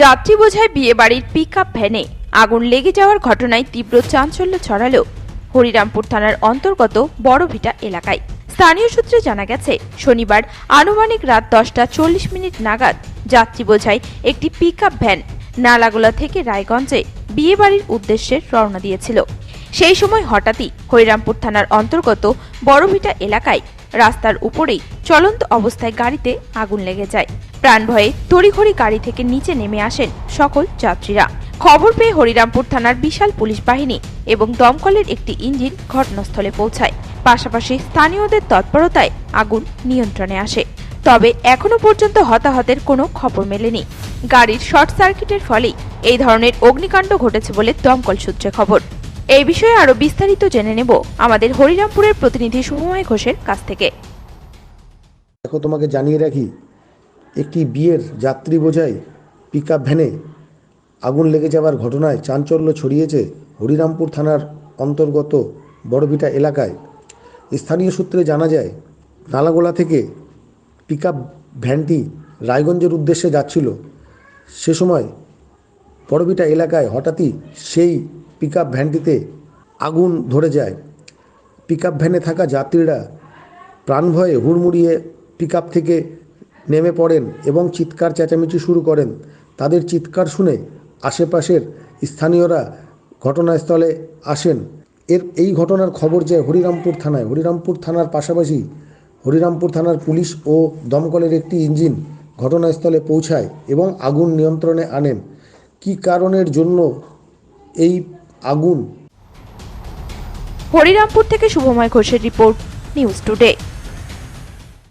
যাত্রী বোঝায় বিয়ে বাড়ির পিক ভ্যানে আগুন লেগে যাওয়ার ঘটনায় তীব্র চাঞ্চল্য ছড়ালো হরিরামপুর থানার অন্তর্গত বড়ভিটা এলাকায়। স্থানীয় সূত্রে জানা গেছে, শনিবার আনুমানিক রাত দশটা চল্লিশ মিনিট নাগাদ যাত্রী বোঝায় একটি পিক ভ্যান নালাগোলা থেকে রায়গঞ্জে বিয়ে বাড়ির উদ্দেশ্যে রওনা দিয়েছিল। সেই সময় হঠাৎই হরিরামপুর থানার অন্তর্গত বড়ভিটা এলাকায় রাস্তার উপরেই চলন্ত অবস্থায় গাড়িতে আগুন লেগে যায়। প্রাণ ভয়ে তড়িঘড়ি গাড়ি থেকে নিচে নেমে আসেন সকল যাত্রীরা। খবর পেয়ে হরিরামপুর থানার বিশাল পুলিশ বাহিনী এবং দমকলের একটি ইঞ্জিন ঘটনাস্থলে পৌঁছায়। পাশাপাশি স্থানীয়দের তৎপরতায় আগুন নিয়ন্ত্রণে আসে। তবে এখনও পর্যন্ত হতাহতের কোনো খবর মেলেনি। গাড়ির শর্ট সার্কিটের ফলেই এই ধরনের অগ্নিকাণ্ড ঘটেছে বলে দমকল সূত্রে খবর। এই বিষয়ে আরও বিস্তারিত জেনে নেব আমাদের হরিরামপুরের প্রতিনিধি শুভময় ঘোষের কাছ থেকে। দেখো, তোমাকে জানিয়ে রাখি, একটি বিয়ের যাত্রী বোঝাই পিক ভ্যানে আগুন লেগে যাওয়ার ঘটনায় চাঞ্চল্য ছড়িয়েছে হরিরামপুর থানার অন্তর্গত বড়বিটা এলাকায়। স্থানীয় সূত্রে জানা যায়, নালাগোলা থেকে পিক ভ্যানটি রায়গঞ্জের উদ্দেশ্যে যাচ্ছিল। সে সময় বড়বিটা এলাকায় হঠাৎই সেই পিক ভ্যানটিতে আগুন ধরে যায়। পিক ভ্যানে থাকা যাত্রীরা প্রাণভয়ে হুড়মুড়িয়ে পিক থেকে নেমে পড়েন এবং চিৎকার চেঁচামেচি শুরু করেন। তাদের চিৎকার শুনে আশেপাশের স্থানীয়রা ঘটনাস্থলে আসেন। এর, এই ঘটনার খবর যায় হরিরামপুর থানায়। হরিরামপুর থানার পাশাপাশি হরিরামপুর থানার পুলিশ ও দমকলের একটি ইঞ্জিন ঘটনাস্থলে পৌঁছায় এবং আগুন নিয়ন্ত্রণে আনেন। কী কারণের জন্য এই আগুন। হরিরামপুর থেকে শুভময় ঘোষের রিপোর্ট নিউজ টুডে।